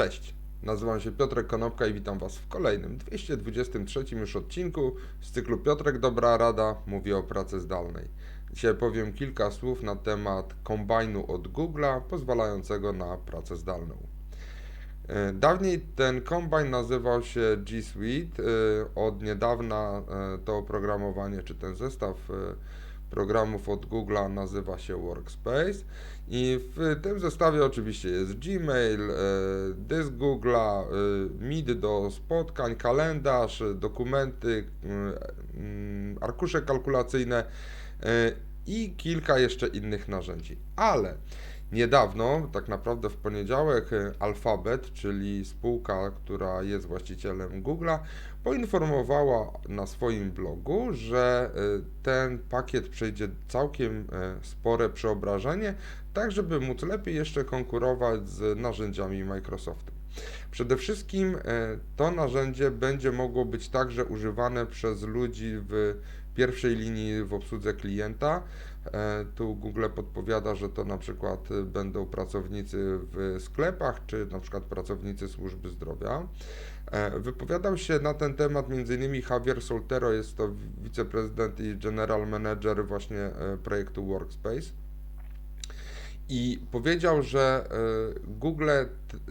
Cześć, nazywam się Piotrek Konopka i witam Was w kolejnym 223 już odcinku z cyklu Piotrek Dobra Rada mówi o pracy zdalnej. Dzisiaj powiem kilka słów na temat kombajnu od Google'a pozwalającego na pracę zdalną. E, Dawniej ten kombajn nazywał się G Suite. e, Od niedawna e, to oprogramowanie, czy ten zestaw programów od Google'a nazywa się Workspace. I w tym zestawie oczywiście jest Gmail, e, dysk Google'a, e, Meet do spotkań, kalendarz, e, dokumenty, mm, mm, arkusze kalkulacyjne e, i kilka jeszcze innych narzędzi. Ale Niedawno, tak naprawdę w poniedziałek, e, Alphabet, czyli spółka, która jest właścicielem Google'a, poinformowała na swoim blogu, że e, ten pakiet przejdzie całkiem e, spore przeobrażenie, tak żeby móc lepiej jeszcze konkurować z narzędziami Microsoftu. Przede wszystkim to narzędzie będzie mogło być także używane przez ludzi w pierwszej linii w obsłudze klienta. E, Tu Google podpowiada, że to na przykład y, będą pracownicy w sklepach, czy na przykład pracownicy służby zdrowia. E, Wypowiadał się na ten temat m.in. Javier Soltero, jest to wiceprezydent i general manager właśnie e, projektu Workspace. I powiedział, że Google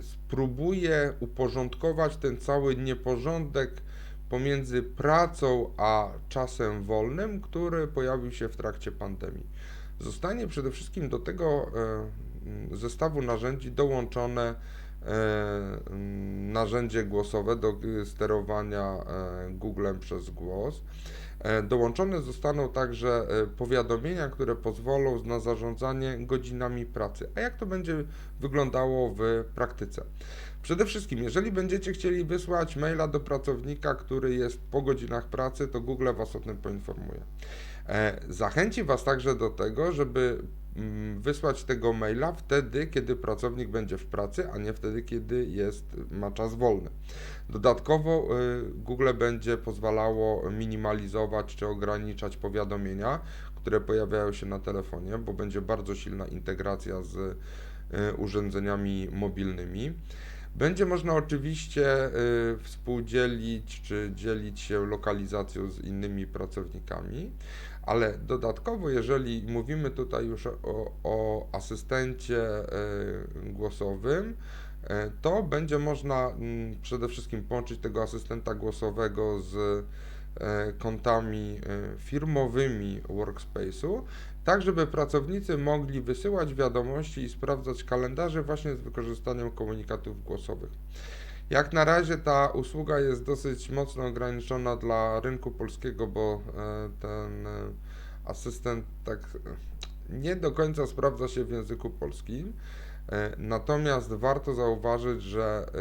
spróbuje uporządkować ten cały nieporządek pomiędzy pracą a czasem wolnym, który pojawił się w trakcie pandemii. Zostanie przede wszystkim do tego e, zestawu narzędzi dołączone narzędzie głosowe do sterowania e, Googlem przez głos. E, Dołączone zostaną także e, powiadomienia, które pozwolą na zarządzanie godzinami pracy. A jak to będzie wyglądało w praktyce? Przede wszystkim, jeżeli będziecie chcieli wysłać maila do pracownika, który jest po godzinach pracy, to Google Was o tym poinformuje. E, Zachęci Was także do tego, żeby mm, wysłać tego maila wtedy, kiedy pracownik będzie w pracy, a nie wtedy, kiedy jest, ma czas wolny. Dodatkowo y, Google będzie pozwalało minimalizować czy ograniczać powiadomienia, które pojawiają się na telefonie, bo będzie bardzo silna integracja z y, urządzeniami mobilnymi. Będzie można oczywiście y, współdzielić czy dzielić się lokalizacją z innymi pracownikami, ale dodatkowo, jeżeli mówimy tutaj już o, o asystencie y, głosowym, y, to będzie można mm, przede wszystkim połączyć tego asystenta głosowego z kontami firmowymi Workspace'u, tak żeby pracownicy mogli wysyłać wiadomości i sprawdzać kalendarze właśnie z wykorzystaniem komunikatów głosowych. Jak na razie ta usługa jest dosyć mocno ograniczona dla rynku polskiego, bo e, ten e, asystent tak e, nie do końca sprawdza się w języku polskim. Natomiast warto zauważyć, że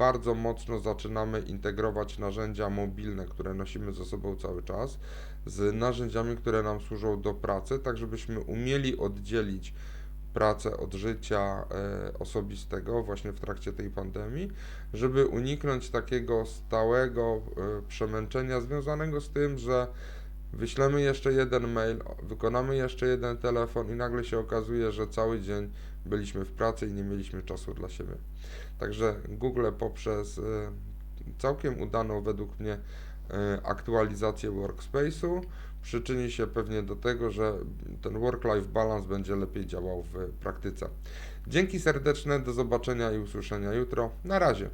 bardzo mocno zaczynamy integrować narzędzia mobilne, które nosimy ze sobą cały czas, z narzędziami, które nam służą do pracy, tak żebyśmy umieli oddzielić pracę od życia e, osobistego właśnie w trakcie tej pandemii, żeby uniknąć takiego stałego e, przemęczenia związanego z tym, że wyślemy jeszcze jeden mail, wykonamy jeszcze jeden telefon i nagle się okazuje, że cały dzień byliśmy w pracy i nie mieliśmy czasu dla siebie. Także Google poprzez e, całkiem udaną według mnie e, aktualizację Workspace'u przyczyni się pewnie do tego, że ten work-life balance będzie lepiej działał w praktyce. Dzięki serdeczne, do zobaczenia i usłyszenia jutro. Na razie.